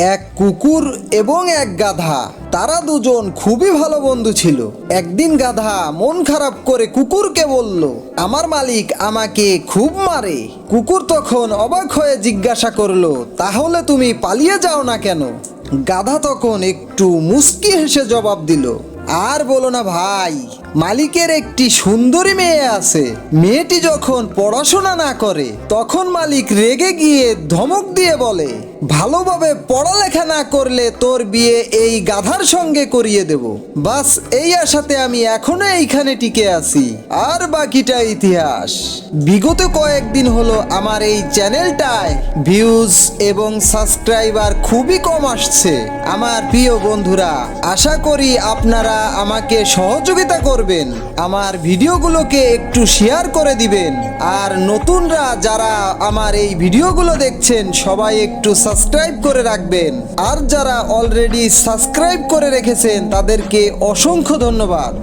এক কুকুর এবং এক গাধা। তারা দুজন খুবই ভালো বন্ধু ছিল। একদিন গাধা মন খারাপ করে কুকুরকে বলল, আমার মালিক আমাকে খুব মারে। কুকুর তখন অবাক হয়ে জিজ্ঞাসা করল, তাহলে তুমি পালিয়ে যাও না কেন? গাধা তখন একটু মুস্কি হেসে জবাব দিল আর বলো না ভাই, মালিকের একটি সুন্দরী মেয়ে আছে। মেয়েটি যখন পড়াশোনা না করে, তখন মালিক রেগে গিয়ে ধমক দিয়ে বলে, ভালোভাবে পড়ালেখা না করলে তোর বিয়ে এই গাধার সঙ্গে করিয়ে দেব। বাস, এই আশাতে আমি এখনও এইখানে টিকে আছি। আর বাকিটা ইতিহাস। বিগত কয়েকদিন হলো আমার এই চ্যানেলটায় ভিউজ এবং সাবস্ক্রাইবার খুবই কম আসছে। আমার প্রিয় বন্ধুরা, আশা করি আপনারা আমাকে সহযোগিতা করবেন, আমার ভিডিওগুলোকে একটু শেয়ার করে দিবেন, আর নতুনরা যারা আমার এই ভিডিওগুলো দেখছেন, সবাই একটু সাবস্ক্রাইব করে রাখবেন। আর যারা অলরেডি সাবস্ক্রাইব করে রেখেছেন, তাদেরকে অসংখ্য ধন্যবাদ।